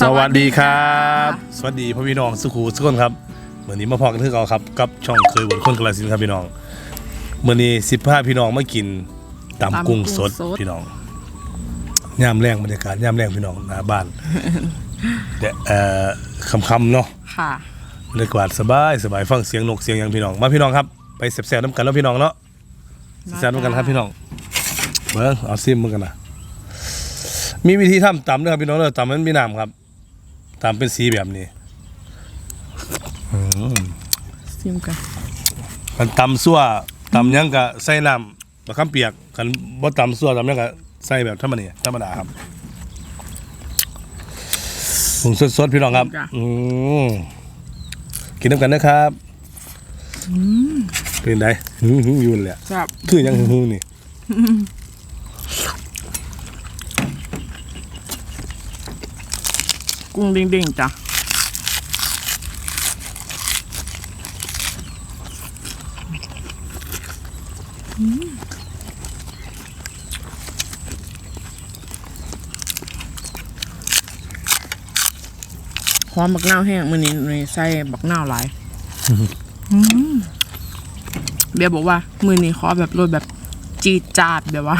สวัสดีครับ สวัสดีพ่อพี่น้องสุขูสุขคนครับเมื่อนี้มาพอกันที่เราครับกับช่องเคยบนคนกระสินธุ์ครับพี่น้องเมื่อนี้สิบห้าพี่น้องมากินตำกุ้งสดตำกุ้งสดพี่น้องย่ามแรงบรรยากาศย่ามแรงพี่น้องหน้าบ้านแต่เอ่อคำๆเนาะค่ะบรรยากาศสบายสบายฟังเสียงนกเสียงหยังพี่น้องมาพี่น้องครับไปแซ่บๆน้ำกันแล้วพี่น้องเนาะแซ่บๆน้ำกันครับพี่น้องเบิ้งเอาซิมมึงกันนะมีวิธีทำตำด้วยครับพี่น้องเลยตำมันมีน้ำครับ ตำเป็นสีแบบนี้ซิมกันมันตำซั่วตำหยังกะใส่น้ำมะขามเปียกกันบ่ตำซั่วตำหยังกะใส่แบบธรรมดาธรรมดาครับผงสดๆพี่น้องครับ อืมกินน้ำกันนะครับเป็นไงหืมหืมอยุ่นนแหละ ครับ คือยังหืมๆนี่ กุ้งเด้งๆจ้ะอืมหอมบักนาวแห้งมือนี้ในใส่บักนาวหลายอืมเบียร์บอกว่า มือนี้ขอแบบรสแบบจีดจาดแบบว่า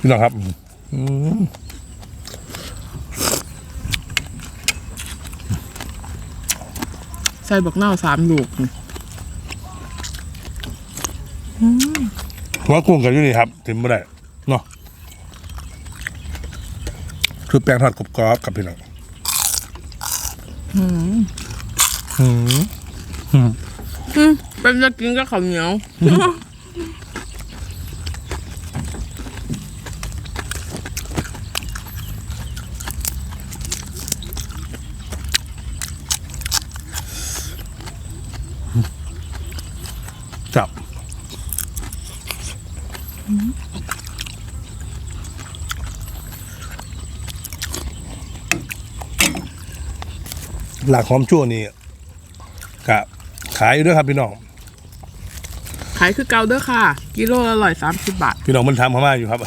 พี่น้องครับ อืม ส่บักนาวสามลูกนี่หัวกุ้งกับอยู่นี่ครับถึงไม่ได้เนาะคือแป้งทอดกรอบๆกับพี่น้องอืมอืมเป็นจะกินกับข้าวเหนียว หลักหอมชั่วนี่กะขายอยู่ด้วยครับพี่น้อง ขายคือเกาเด้อค่ะ กิโลละร้อยสามสิบบาท พี่น้องมันทำเข้ามาอยู่ครับ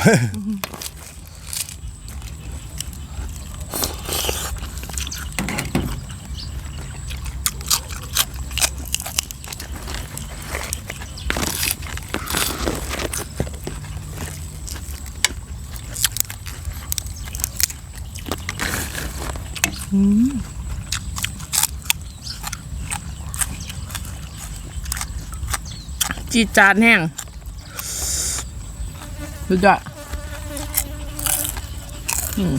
จีจานแห้งดูจ้ะอืม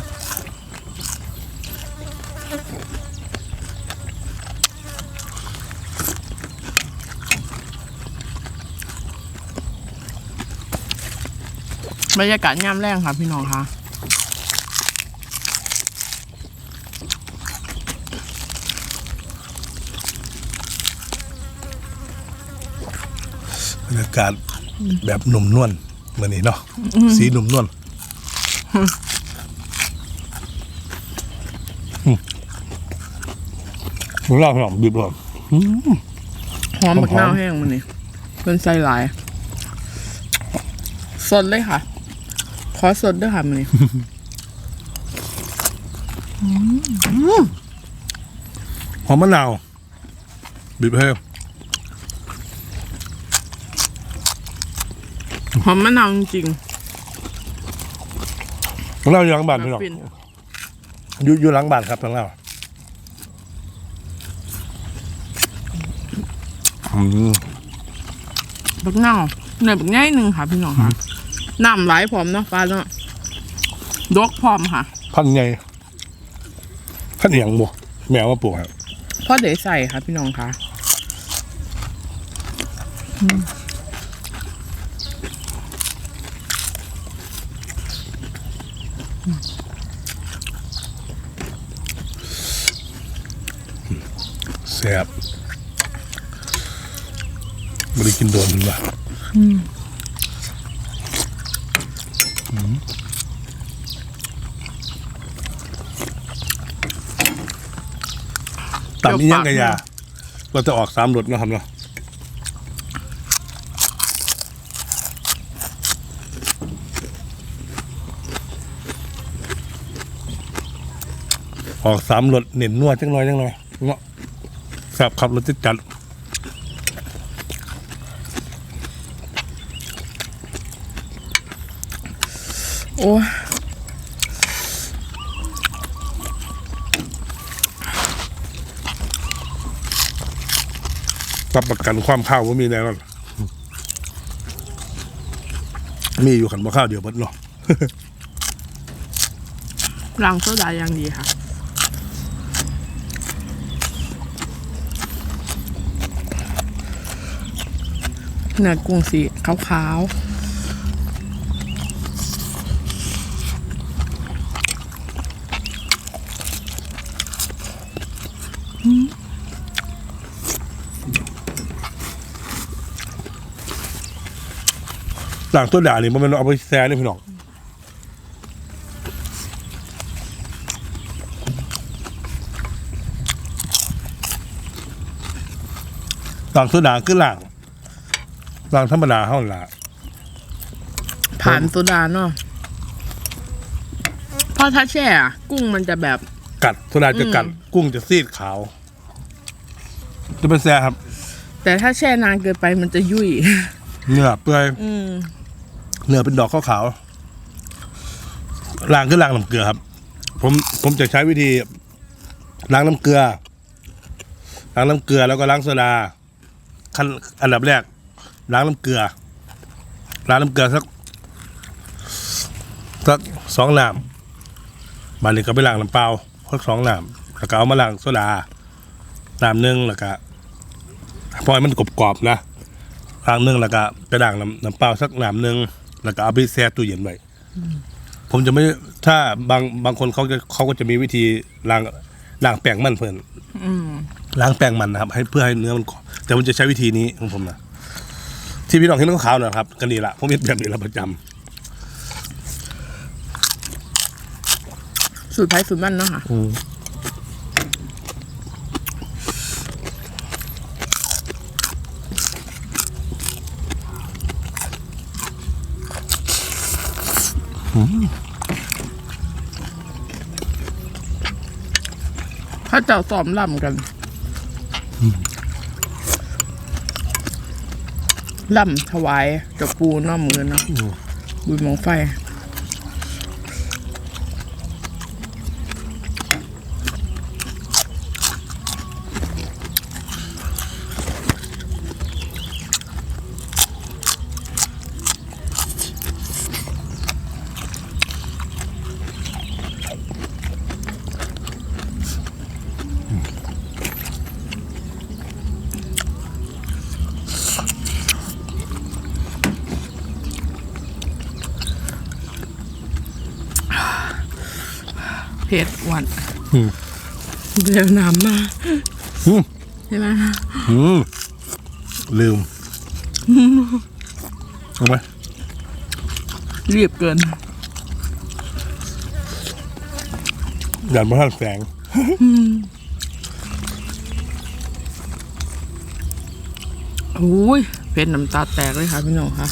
บรรยากาศย่ำแรงค่ะพี่น้องค่ะ บรรยากาศแบบหนุ่มนวลเหมือนนี้เนาะสีหนุ่มนวลอืมของเราพี่น้องบีบเลยหอมบักหอมๆนาวแห้งมันนี่เป็นไส้หลายสดเลยค่ะ ขอสดด้วยค่ะมันนี่หอมมะนาวบีบให้ หอมมะนาวจริงของเราอยู่หลังๆบ้านพี่น้อง ฟินอยู่อยู่หลังบ้านครับทางเราอืมบักนาวเนยบักง่ายหนึ่งค่ะพี่น้องค่ะน้ำไหลายพร้อมเนาะปลาเนาะดกพร้อมค่ะพันไงพันเอียงบ่แมวมาปลูกครับพ่อเด๋ใส่ค่ะพี่น้องค่ะ บไม่ได้กินโดนมันว่ะต่ำนี้ยังกะยา เราจะออกสามรสเนาะครับเนาะหออกสามรสเน้นนัวจังน้อยจังน้อยเนาะ แซ่บครับรสจัดจัดโอ้ยรับประกันความข้าวว่ามีแน่นอนมีอยู่ขันบ่ข้าวเดียวเบิดเนาะล้างโซดาอย่างดีค่ะ เนื้อกุ้งสีขาวๆหลังตัวด่านี่มันเอาไปแซ่นี่พี่น้องหลังตัวด่าคือหลัง หลังธรรมดาเท่านั้นละผ่านโซดาเนาะเพราะถ้าแช่อะกุ้งมันจะแบบ กัดตัวด่าจะกัดอืมกุ้งจะซีดขาว จะเป็นแซ่ครับ แต่ถ้าแช่นานเกินไปมันจะยุ่ย เนื้อเปื่อยอืมเนื้อเป็นดอกขาวๆล้างคือล้างน้ำเกลือครับ ผมผมจะใช้วิธีล้างน้ำเกลือล้างน้ำเกลือแล้วก็ล้างโซดาขั้นอันดับแรก ล้างน้ำเกลือ ล้างน้ำเกลือสักสักสองน้ำบานนี้ก็ไปล้างน้ำเปล่าสักสองน้ำแล้วก็เอามาล้างโซดาน้ำหนึ่งแล้วก็ปล่อยมันกรอบๆนะล้างหนึ่งแล้วก็ไปล้างน้ำน้ำเปล่าสักน้ำหนึ่งแล้วก็เอาไปแช่ตู้เย็นไว้ผมจะไม่ถ้าบางบางคนเขาจะเขาก็จะมีวิธีล้างล้างแป้งมันเพิ่นอืมล้างแป้งมันนะครับ ให้เพื่อให้เนื้อมันกรอบแต่ผมจะใช้วิธีนี้ของผมนะ ที่พี่น้องเห็นขาวๆนะครับกันดีละผมเห็นแบบนี้ละประจำสูตรไผ่สูตรมันเนาะค่ะถ้าเจ้าซ้อมล่ำกัน ล่ำถวายเกับปูเน้อมือเนาะบุญมองไฟ เผ็ดหวานอืมเดี๋ยวน้ำมาอืมใช่ไหมอืมลืมเอาไหมรีบเกินยันมาท่านแสงโอ้ยเผ็ดน้ำตาแตกเลยค่ะพี่น้องค่ะ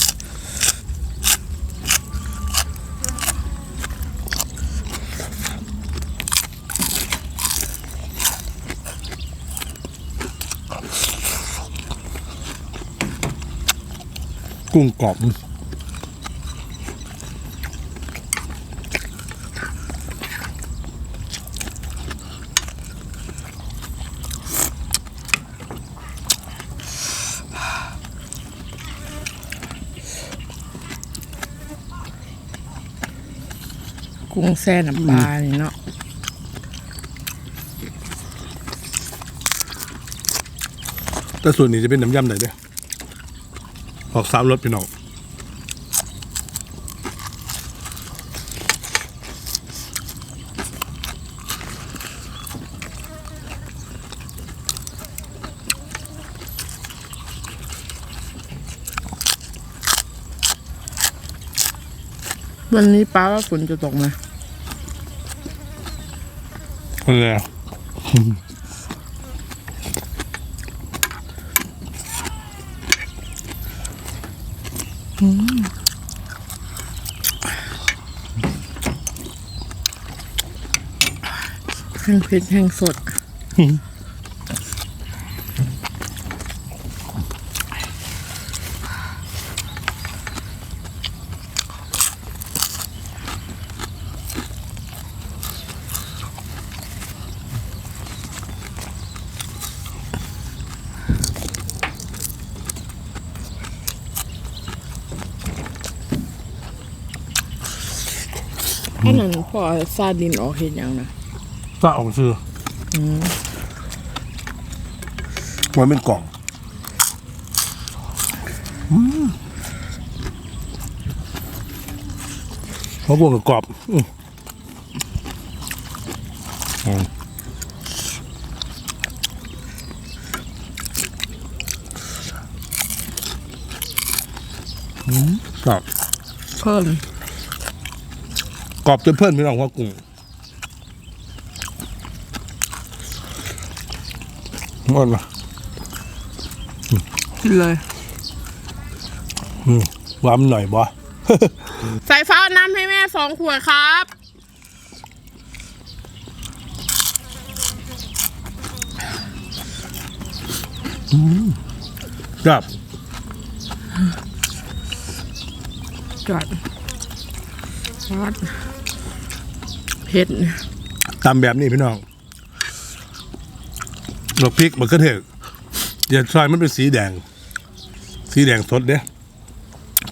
กุ้งกรอบกุ้งแซ่น้ำปลานี่เนาะแต่ส่วนนี้จะเป็นน้ำยำไหนเด้อ ออกสามรสพี่น้องวันนี้ป้าว่าฝนจะตกไหมคนแล้ว แห้งเผ็ดแห้งสด อันนั้นพ่อซาดินออกเห็นยังนะก็ออกชื่ออไว้เป็นกล่องอืมเขาบวกกับกรอบอืมอืมอืมกรอบเพิ่ม กรอบจนเพื่อนพี่น้องว่ากุ้งหมดละกินเลยอืมหวานหน่อยบ่ใส่ฟ้าน้ำให้แม่สองขวดครับ ครับ จอด ซอสเผ็ดตำแบบนี้พี่น้องดอกพริกมันก็เถอะอย่าซอยมันเป็นสีแดง สีแดงสดเด้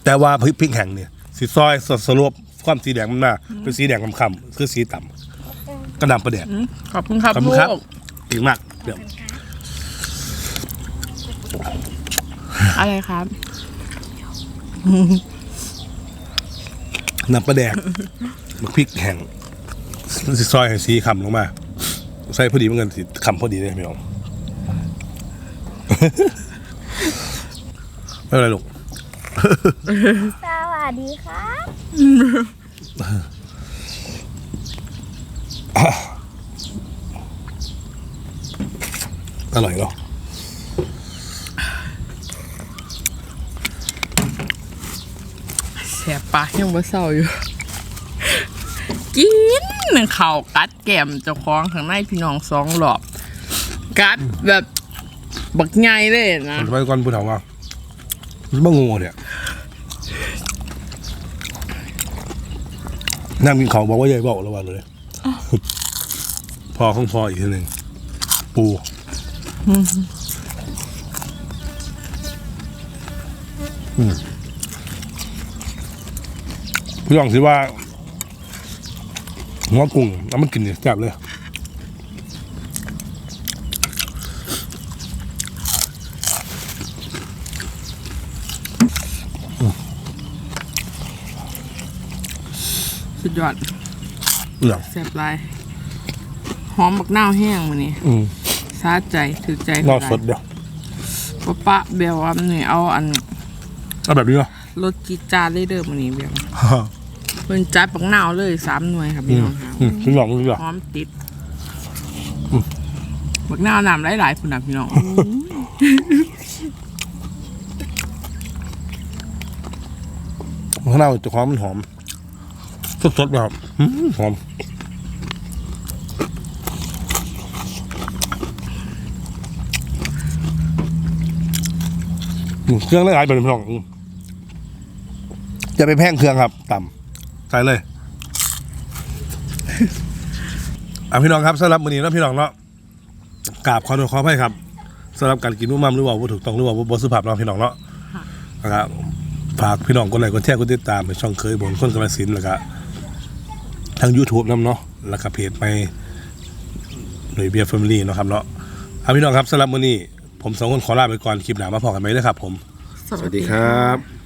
แต่ว่าพริกพริกแห้งเนี่ย สีซอยสดสรวบความสีแดงมันมาเป็นสีแดงคำๆคือสีต่ำกระดำประแดกอืมขอบคุณครับขอบคุลูณครับกเก่งมากเดี๋ยวอะไรครับ น้ำประแดกบักพริกแห้งมันสิซอยให้สีคำลงมา ใส่พอดีเหมันกันสิคำพอดีเลยพี่น้อง ไม่เป็นไรลูก สวัสดีครับอร่อยเนาะ สบปากยังบ่เศร้าอยู่ กินข่าวกัดแก้มเจ้าของข้างในพี่น้องสองหลอบ กัดแบบบักใหญ่เลยนะทำไมก่อนพูดถามว่ามันบ้างูเนี่ยนั่งกินของบอกว่าใหญ่บอกระวังเลยพอของพออีกทีหนึ่งปูอืม พี่ลองสิว่าหัวกุ้งแล้วมันกินเนี่ยแซ่บเลยสุดยอดเหลืองแซ่บหลายหอมบักนาวแห้งมันนี่อืมซาใจถือใจนอกสดเดียวปะปะเบลว่ามันนี่เอาอัน เอาแบบนี้เนาะ รสจีดจานเลยเด้อมันนี่เบลเพิ่นจัดบักนาวเลยสามหน่วยครับพี่น้องครับอืมพี่ลองพี่ลองหอมติดบักนาวน้ำหลายๆพุ่นน่ะพี่น้องข้างหน้าจะความมันหอมสดๆแบบอื้อหือหอมอืมเครื่องหลายๆแบบนี้พี่น้อง อืมจะไปแพงเครื่องครับ ต่ำใส่เลยอะพี่น้องครับสำหรับมื้อนี้เนาะพี่น้องเนาะกราบขอโทษขออภัยครับสำหรับการกินนุ่มมั่มหรือว่าบ่ถูกต้องหรือว่าบ่สุภาพเนาะพี่น้องเนาะนะครับฝากพี่น้องกดไลค์กดแชร์กดติดตามในช่องเคยบนคนกระสินธุ์แล้วก็ทาง YouTube นํเนาะแล้วก็เพจไปหน่วยเบียร์แฟมิลี่เนาะครับเนาะอะพี่น้องครับสำหรับมื้อนี้ผมสองคนขอลาไปก่อนคลิปหน้ามาพอกันไหมเด้อครับผม สวัสดีครับ